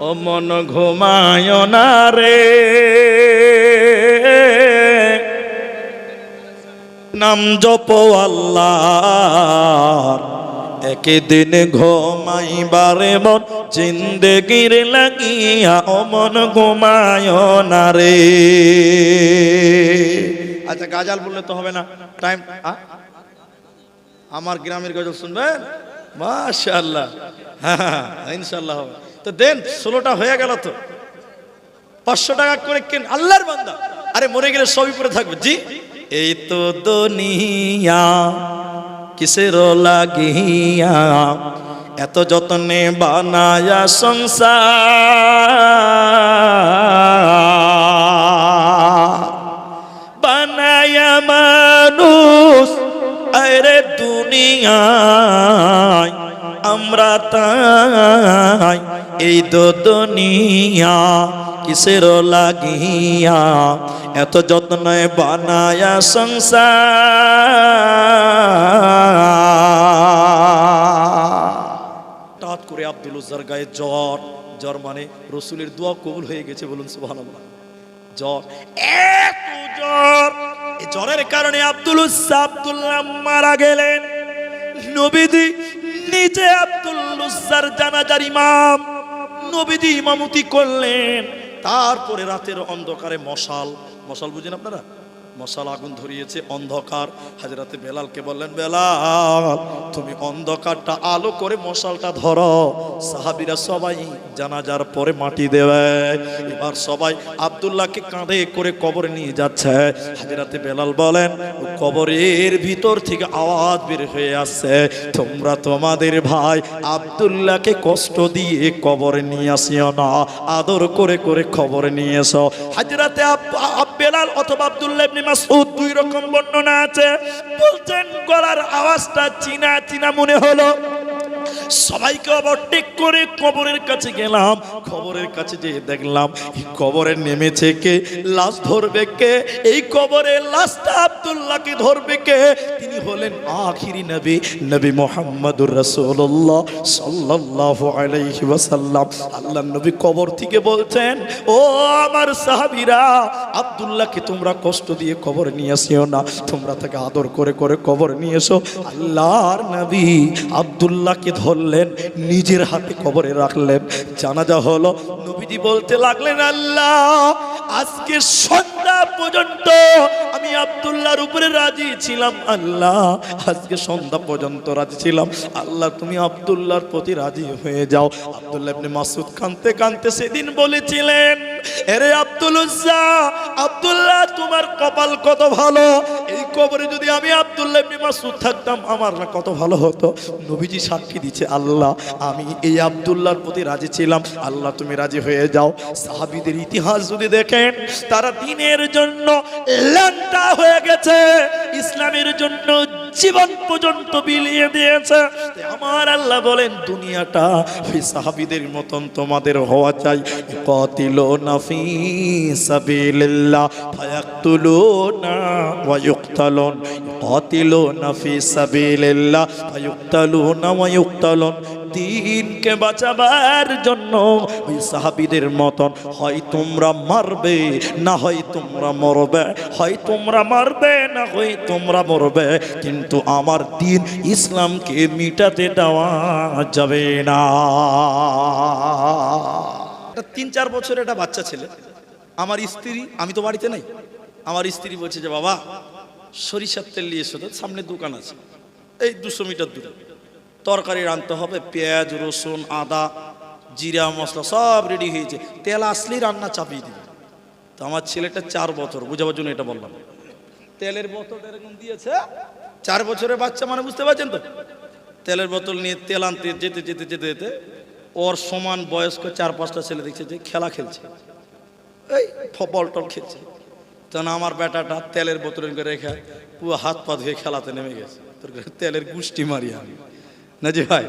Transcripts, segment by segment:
ও মন ঘুমায় না রে। নাম জপ আল্লাহ একদিন ঘুমাইবারে মন জিন্দেগির লাগিয়া ও মন ঘুমায় না রে। আচ্ছা গাজাল বললে তো হবে না। টাইম আমার গ্রামের গজল শুনবেন? মাশাআল্লাহ। হ্যাঁ হ্যাঁ, ইনশাআল্লাহ হবে। তো দেন, ষোলোটা হয়ে গেল তো। পাঁচশো টাকা করে কেন? আল্লাহর বান্দা। আরে মরে গেলে সবই পরে থাকবে। জি। এই তো দুনিয়া কিসের লাগিয়া? এত যত্নে বানায়া সংসার। দো দুনিয়া, কিসের লাগিয়া? এত যত্নে বানায়া সংসার। হঠাৎ করে আব্দুল উজ্জার গায়ে জ্বর জ্বর মানে রসুলের দোয়া কবুল হয়ে গেছে বলুন সুবহানাল্লাহ। জ্বর, এত জ্বর। জ্বরের কারণে আব্দুল আব্দুল্লাহ মারা গেলেন। নবীদি নিজে আব্দুল জানাজার ইমাম নবীদি ইমামতি করলেন। তারপরে রাতের অন্ধকারে মশাল। মশাল বুঝেন আপনারা? মশাল আগুন ধরিয়েছে, অন্ধকার। হাজরাতে বেলালকে বললেন, বেলাল, তুমি অন্ধকারটা আলো করে মশালটা ধরো। সাহাবিরা সবাই জানাজার পরে মাটি দেবে। এবার সবাই আব্দুল্লাহকে কাঁধে করে কবরে নিয়ে যাচ্ছে। হাজরাতে বেলাল বলেন কবরের ভিতর থেকে আওয়াজ বের হয়ে আসছে। তোমরা তোমাদের ভাই আব্দুল্লাহকে কষ্ট দিয়ে কবরে নিয়ে আসিও না। আদর করে করে খবরে নিয়ে এসো। হাজরাতে বেলাল অথবা আব্দুল্লাহ মাসউদ দুই রকম বর্ণনা আছে। বলছেন গলার আওয়াজটা চিনা চিনা মনে হলো। সবাইকে আবার ওভারটেক করে কবরের কাছে গেলাম। খবরের কাছে যেয়ে দেখলাম কবরে নেমেছে কে? লাশ ধরবে কে? এই কবরে লাশটা আব্দুল্লাহকে ধরবে কে? তিনি হলেন আখিরি নবী নবী মোহাম্মদুর রাসূলুল্লাহ সাল্লাল্লাহু আলাইহি ওয়াসাল্লাম। আল্লাহ নবী কবর থেকে বলছেন, ও আমার সাহাবীরা, আব্দুল্লাহকে তোমরা কষ্ট দিয়ে কবর নিয়ে আসিও না। তোমরা তাকে আদর করে করে কবর নিয়ে এসো। আল্লাহর নবী আব্দুল্লাহকে ধরলেন নিজের হাতে কবরে রাখলেন। জানাজা হলো, নবীজি বলতে লাগলেন, আল্লাহ, আজকে সন্ধ্যা পর্যন্ত আমি আব্দুল্লাহর উপরে রাজি ছিলাম, আল্লাহ, আজকে সন্ধ্যা পর্যন্ত রাজি ছিলাম। আল্লাহ, তুমি আব্দুল্লাহর প্রতি রাজি হয়ে যাও। আব্দুল্লাহ ইবনে মাসুদ কানতে কানতে সেদিন বলেছিলেন এরে আব্দুল আব্দুল্লাহ, তোমার কপাল কত ভালো? এই কবরে যদি আমি আব্দুল্লাহ মাসুদ থাকতাম, আমার না কত ভালো হতো? নবীজি সাক্ষী দিচ্ছে, আল্লাহ, আমি এই আব্দুল্লাহর প্রতি রাজি ছিলাম। আল্লাহ, তুমি রাজি হয়ে যাও। সাহাবীদের ইতিহাস যদি দেখেন, তারা দিনের জন্য হয়ে গেছে। ইসলামের জন্য জীবন পর্যন্ত বিলিয়ে দিয়েছে। আমার আল্লাহ বলেন, দুনিয়াটা সাহাবীদের মতন তোমাদের হওয়া চাই। কাতিলুনা ফি সাবিলিল্লাহ, ফায়াকতুলুনা ওয়া ইউকতালুন। কাতিলুনা ফি সাবিলিল্লাহ, ফায়ুকতালুনা ওয়া ইউকতালুন। দিনকে বাঁচাবার জন্য ওই সাহাবিদের মতন, হয় তোমরা মারবে, না হয় তোমরা মরবে, হয় তোমরা মারবে, না হয় তোমরা মরবে, কিন্তু আমার দিন ইসলামকে মিটাতে দেওয়া যাবে না। তিন চার বছরের একটা বাচ্চা ছেলে, আমার স্ত্রী, আমি তো বাড়িতে নাই। আমার স্ত্রী বলছে যে, বাবা, সরিষার তেল নিয়ে এসো সামনে দোকান আছে, এই দুশো মিটার দূরে। তরকারি রাঁধতে হবে, পেঁয়াজ, রসুন, আদা, জিরা, মশলা, সব রেডি হয়েছে। তেল আসলেই রান্না চাপিয়ে দিবে। তো আমার ছেলেটা চার বছর, বুঝাবার জন্য এটা বললাম। তেলের বোতল এরকম দিয়েছে, চার বছরের বাচ্চা মানে বুঝতে পারছেন তো? তেলের বোতল নিয়ে তেল আনতে যেতে যেতে যেতে যেতে, ওর সমান বয়স্ক চার পাঁচটা ছেলে দেখছে যে খেলা খেলছে। এই ফবল টল খেলছে। তখন আমার বেটাটা তেলের বোতল রেখে পুরো হাত পা ধুয়ে খেলাতে নেমে গেছে। তোর তেলের গুষ্টি মারি আমি। না জি ভাই?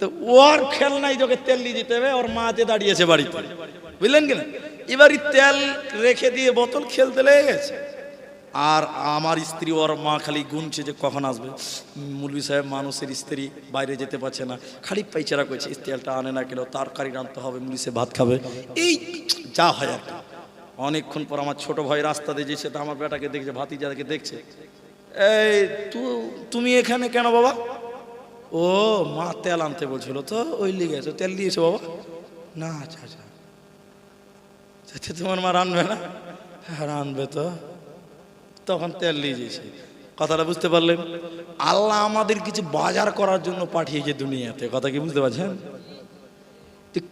তো ওর খেল নাই তোকে তেল নিয়ে যেতে হবে, ওর মাতে দাঁড়িয়েছে বাড়িতে, বুঝলেন কিনা এবার এই তেল রেখে দিয়ে বোতল খেলতে লেগে গেছে। আর আমার স্ত্রী, ওর মা খালি গুনছে যে কখন আসবে। মুলবি সাহেব মানুষের স্ত্রী বাইরে যেতে পারছে না, খালি পাইচারা করছে স্ত্রীটা আনে না কেন? তরকারি রাঁধতে হবে মুলি সে ভাত খাবে। এই যা হয় আর অনেকক্ষণ পর আমার ছোট ভাই রাস্তা দিয়ে যেছে তো আমার বেটাকে দেখছে, ভাতিজাকে দেখছে। এই তুমি এখানে কেন বাবা? ও মা তেল আনতে বলছিল, তো ওই লিগে তেল দিয়েছ বাবা? না আচ্ছা আচ্ছা। আচ্ছা তোমার মা রানবে না? হ্যাঁ রানবে তো। তখন তেল নিয়ে যেয়েছে কথাটা বুঝতে পারলেন? আল্লাহ আমাদের কিছু বাজার করার জন্য পাঠিয়েছে দুনিয়াতে, কথা কি বুঝতে পারছেন?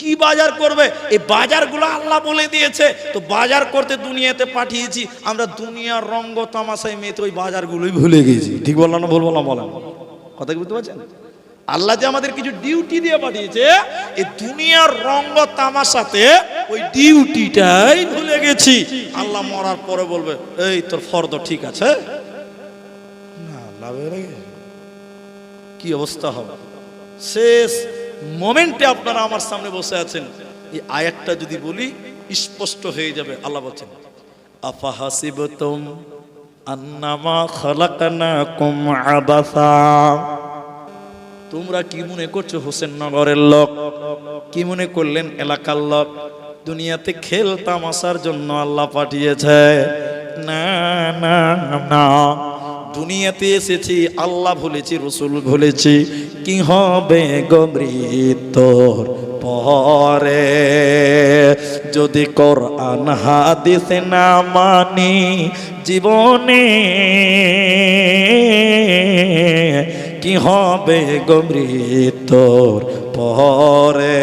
কি বাজার করবে? এই বাজারগুলো আল্লাহ বলে দিয়েছে। তো বাজার করতে দুনিয়াতে পাঠিয়েছি, আমরা দুনিয়ার রঙ্গ তামাশায় মেতে ওই বাজারগুলোই ভুলে গেছি। ঠিক বললাম না বলব না বলেন? কথা কি বুঝতে পারছেন? আল্লাহ যে আমাদের কিছু ডিউটি দিয়ে পাঠিয়েছে এই দুনিয়ার রঙ্গ তামাশাতে ওই ডিউটিটাই ভুলে গেছি। আল্লাহ মরার পরে বলবে, এই তোর ফর্দ ঠিক আছে? না লেগে কি অবস্থা হবে? শেষ মোমেন্টে আপনারা আমার সামনে বসে আছেন। এই আয়াতটা যদি বলি, স্পষ্ট হয়ে যাবে। আল্লাহ বলছেন আফা হাসিবতুম আন্নামা খালাকানাকুম আবাসা। তোমরা কি মনে করছ হোসেন নগরের লোক? কি মনে করলেন এলাকার লোক? দুনিয়াতে খেল তামাশার জন্য আল্লাহ পাঠিয়েছে। না না না। দুনিয়াতে এসেছি, আল্লাহ ভুলেছি রসুল ভুলেছি কি হবে গমৃতর পরে? যদি কোরআন, হাদিস না মানি, জীবনে কি হবে গমৃতর পরে?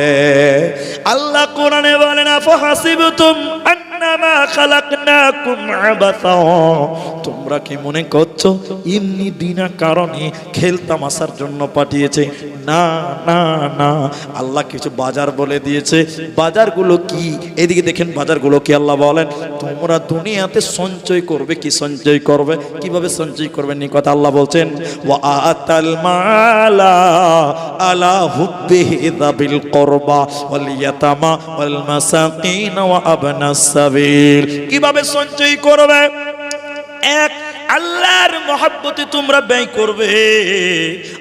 আল্লাহ কোরআনে বলেন আফহাসিবতুম আন্নামা খালাক তোমরা কি মনে করছ? এমনি বিনা কারণে খেলতামাশার জন্য পাঠিয়েছে। না না না। আল্লাহ কিছু বাজার বলে দিয়েছে। বাজারগুলো কি? এদিকে দেখেন বাজারগুলো কি আল্লাহ বলেন? তোমরা দুনিয়াতে সঞ্চয় করবে কি সঞ্চয় করবে? কীভাবে সঞ্চয় করবে? নি কথা আল্লাহ বলছেন কীভাবে সঞ্চয় করবে? এক, আল্লাহর মহব্বতে তোমরা ব্যয় করবে।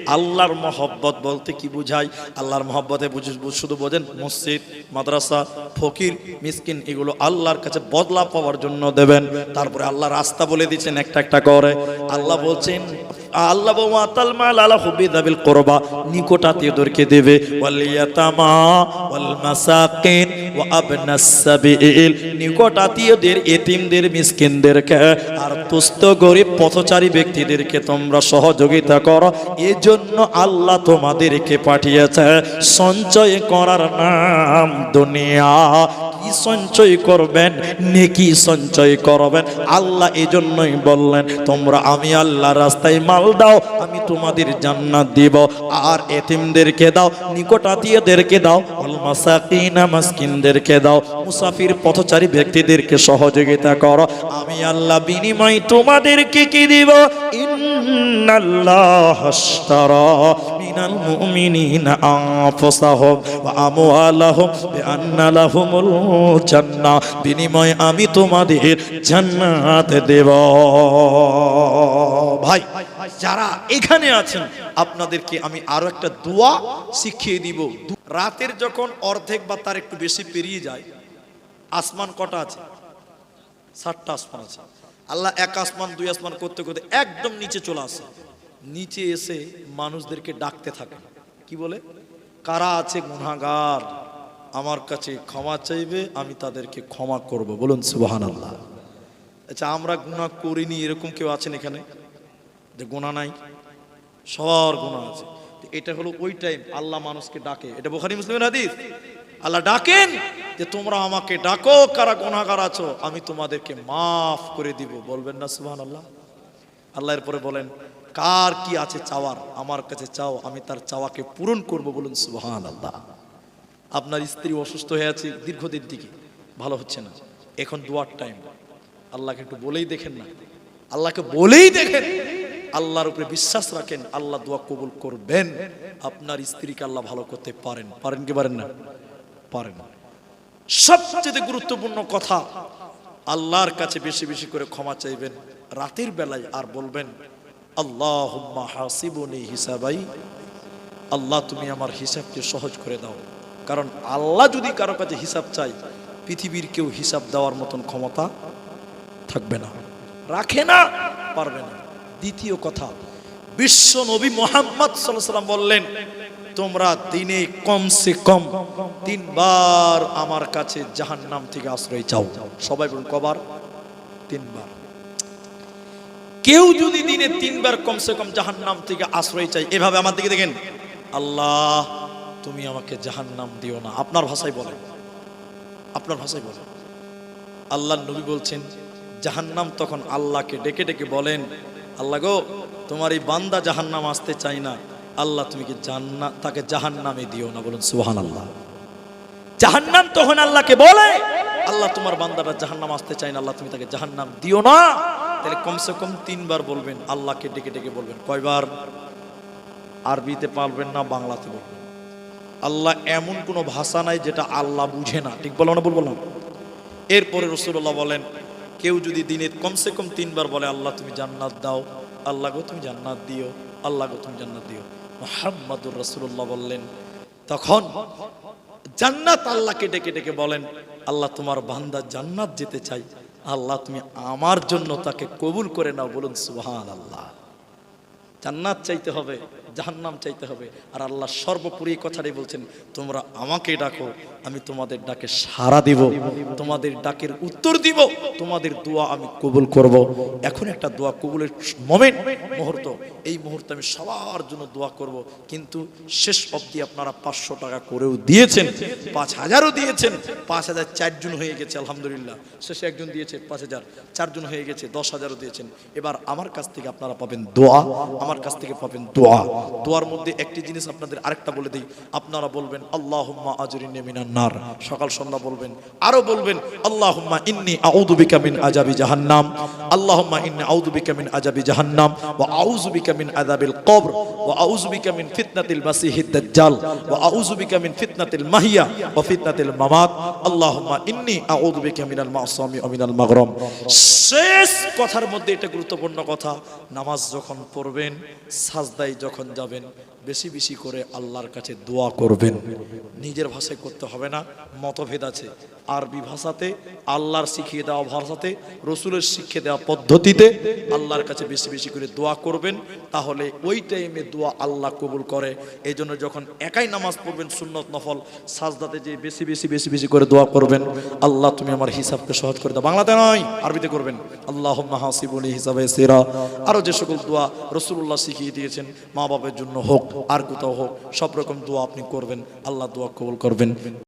আল্লাহর মহব্বত বলতে কি বুঝায়? আল্লাহর মহব্বতে শুধু বোঝেন মসজিদ, মাদ্রাসা, ফকির, মিসকিন, এগুলো আল্লাহর কাছে বদলা পাওয়ার জন্য দেবেন। তারপরে আল্লাহ রাস্তা বলে দিচ্ছেন একটা একটা করে। আল্লাহ বলছেন আল্লাহ ওয়াতাল মাল আলা হুবি দাবিল করবা নিকট আত্মীয়দেরকে দেবে ওয়াল ইয়াতামা ওয়াল মাসাকিন ওয়া আবনাস সাবিল নিকট এতিমদের মিসকিনদেরকে আর তুস্ত গরিব পথচারী ব্যক্তিদেরকে তোমরা সহযোগিতা করো। এজন্য আল্লাহ তোমাদেরকে পাঠিয়েছে সঞ্চয় করার নাম দুনিয়া। সঞ্চয় করবেন, নেকি সঞ্চয় করবেন। আল্লাহ এজন্যই বললেন, তোমরা আমি আল্লাহ রাস্তায় মাল দাও, আমি তোমাদের জান্নাত দিব। আর এতিমদেরকে দাও নিকট আত্মীয়দেরকে দাও অল মাসকিনদেরকে দাও। মুসাফির পথচারী ব্যক্তিদেরকে সহযোগিতা করো। আমি আল্লাহ বিনিময় তোমাদেরকে কি দিব? হাশতারা মিনাল মুমিনিনা আনফুসাহুম ওয়া আমওয়ালাহুম জান্নাহ, বিনিময় আমি তোমাদের জান্নাত দেব। ভাই, যারা এখানে আছেন, আপনাদেরকে আমি আরও একটা দোয়া শিখিয়ে দিব। রাতের যখন অর্ধেক বা তার একটু বেশি পেরিয়ে যায়, আসমান কটা আছে? সাতটা আসমান আছে। আল্লাহ এক আসমান, দুই আসমান করতে করতে একদম নিচে চলে আসে। নিচে এসে মানুষদেরকে ডাকতে থাকে। কি বলে? কারা আছে গুনাগার আমার কাছে ক্ষমা চাইবে, আমি তাদেরকে ক্ষমা করব। বলুন সুবাহান আল্লাহ আচ্ছা আমরা গুনাহ করিনি, এরকম কেউ আছেন এখানে? যে গুনাহ নাই? সবার গুনাহ আছে। এটা হলো ওই টাইম আল্লাহ মানুষকে ডাকে। এটা বোখারি মুসলিমের হাদিস। আল্লাহ ডাকেন যে, তোমরা আমাকে ডাকো, কারা গুনাহগার আছো? আমি তোমাদেরকে মাফ করে দিব। বলবেন না সুবহানাল্লাহ। আল্লাহ আল্লাহ এরপরে বলেন, কার কি আছে চাওয়ার? আমার কাছে চাও, আমি তার চাওয়াকে পূরণ করব। বলুন সুবহানাল্লাহ। আপনার স্ত্রী অসুস্থ হয়ে আছে দীর্ঘদিন থেকে, ভালো হচ্ছে না। এখন দোয়ার টাইম আল্লাহকে একটু বলেই দেখেন না। আল্লাহকে বলেই দেখেন। আল্লাহর উপরে বিশ্বাস রাখেন, আল্লাহ দোয়া কবুল করবেন। আপনার স্ত্রীকে আল্লাহ ভালো করতে পারেন। পারেন কি পারেন না? পারেন। সবচেয়ে গুরুত্বপূর্ণ কথা, আল্লাহর কাছে বেশি বেশি করে ক্ষমা চাইবেন। রাতের বেলায় আর বলবেন আল্লাহ হাসিবনি হিসাবাই। আল্লাহ, তুমি আমার হিসাবকে সহজ করে দাও। কারণ আল্লাহ যদি কারও কাছে হিসাব চাই পৃথিবীর কেউ হিসাব দেওয়ার মতন ক্ষমতা থাকবে না, রাখে না, পারবে না। দ্বিতীয় কথা, বিশ্ব নবী মোহাম্মদ সাল্লাম বললেন, তোমরা দিনে কমসে কম তিনবার আমার কাছে জাহান নাম থেকে আশ্রয় চাও। সবাই বলুন, কবার? তিনবার। কেউ যদি দিনে তিনবার কমসে কম জাহান নাম থেকে আশ্রয় চাই এভাবে আমার দিকে দেখেন, আল্লাহ তুমি আমাকে জাহান্নাম দিও না। আপনার ভাষায় বলেন। আপনার ভাষায় বলেন। আল্লাহ নবী বলছেন, জাহান্নাম তখন আল্লাহকে ডেকে ডেকে বলেন, আল্লাহ গো, তোমার এই বান্দা জাহান্নাম আসতে চাই না। আল্লাহ তুমি কি জান্না, তাকে জাহান্নামে দিও না বলুন সুহান আল্লাহ জাহান্নাম তখন আল্লাহকে বলে, আল্লাহ তোমার বান্দাটা জাহান্নাম আসতে চাই না, আল্লাহ তুমি তাকে জাহান্নাম দিও না। তাহলে কমসে কম তিনবার বলবেন, আল্লাহকে ডেকে ডেকে বলবেন। কয়বার? আরবিতে পারবেন না, বাংলাতে বলবেন। আল্লাহ এমন কোনো ভাষা নাই যেটা আল্লাহ বুঝে না। ঠিক বলো না বলব না? এরপরে রসুল্লাহ বলেন, কেউ যদি দিনে কমসে কম তিনবার বলে, আল্লাহ তুমি জান্নাত দাও, আল্লাহ গো তুমি জান্নাত দিও, আল্লাহ গো তুমি জান্নাত দিও। মোহাম্মদুর রসুল্লাহ বললেন, তখন জান্নাত আল্লাহকে ডেকে ডেকে বলেন, আল্লাহ তোমার বান্দা জান্নাত যেতে চাই, আল্লাহ তুমি আমার জন্য তাকে কবুল করে নাও। বলুন সুবহান আল্লাহ জান্নাত চাইতে হবে। জাহান্নাম চাইতে হবে। আর আল্লাহ সর্বোপরি কথাটাই বলছেন, তোমরা আমাকে ডাকো, আমি তোমাদের ডাকে সাড়া দিব, তোমাদের ডাকের উত্তর দিব, তোমাদের দোয়া আমি কবুল করব। এখন একটা দোয়া কবুলের মোমেন্ট, মুহূর্ত। এই মুহূর্তে আমি সবার জন্য দোয়া করব। কিন্তু শেষ অবধি আপনারা পাঁচশো টাকা করেও দিয়েছেন, পাঁচ হাজারও দিয়েছেন, পাঁচ হাজার চারজন হয়ে গেছে, আলহামদুলিল্লাহ। শেষে একজন দিয়েছে পাঁচ হাজার চারজন হয়ে গেছে, দশ হাজারও দিয়েছেন। এবার আমার কাছ থেকে আপনারা পাবেন দোয়া, আমার কাছ থেকে পাবেন দোয়া। দোয়ার মধ্যে একটি জিনিস আপনাদের আরেকটা বলে দিই। আপনারা বলবেন মিনান নার। সকাল সন্ধ্যা বলবেন, আরও বলবেন, আল্লাহুম্মা ইন্নি আউযু বিকা মিন আযাবি জাহান্নাম। আল্লাহুম্মা ইন্নি আউযু বিকা মিন আযাবি জাহান্নাম। ওয়া আউযু বিকা মিন আযাবিল কবর। ওয়া আউযু বিকা মিন ফিতনাতিল মাসিহিদ দাজ্জাল। ওয়া আউযু বিকা মিন ফিতনাতিল মাহিয়া ওয়া ফিতনাতিল মামাত। আল্লাহুম্মা ইন্নি আউযু বিকা মিনাল মাসামি ওয়া মিনাল মাগরাম। শেষ কথার মধ্যে এটা গুরুত্বপূর্ণ কথা, নামাজ যখন পড়বেন, সাজদায় যখন যাবেন। বেশি বেশি করে আল্লাহর কাছে দোয়া করবেন। নিজের ভাষায় করতে হবে না, মতভেদ আছে। আরবি ভাষাতে, আল্লাহর শিখিয়ে দেওয়া ভাষাতে, রসুলের শিখিয়ে দেওয়া পদ্ধতিতে আল্লাহর কাছে বেশি বেশি করে দোয়া করবেন। তাহলে ওই টাইমে দোয়া আল্লাহ কবুল করে। এই জন্য যখন একাই নামাজ পড়বেন, সুন্নত নফল, সাজদাতে যে বেশি বেশি বেশি বেশি করে দোয়া করবেন, আল্লাহ তুমি আমার হিসাবকে সহজ করে দাও। বাংলাতে নয়, আরবিতে করবেন। আল্লাহ হাসিবুলি হিসাবে সেরা। আরও যে সকল দোয়া রসুল্লাহ শিখিয়ে দিয়েছেন মা বাবার জন্য হোক আর কোথাও হোক সব রকম দোয়া আপনি করবেন আল্লাহ দোয়া কবুল করবেন।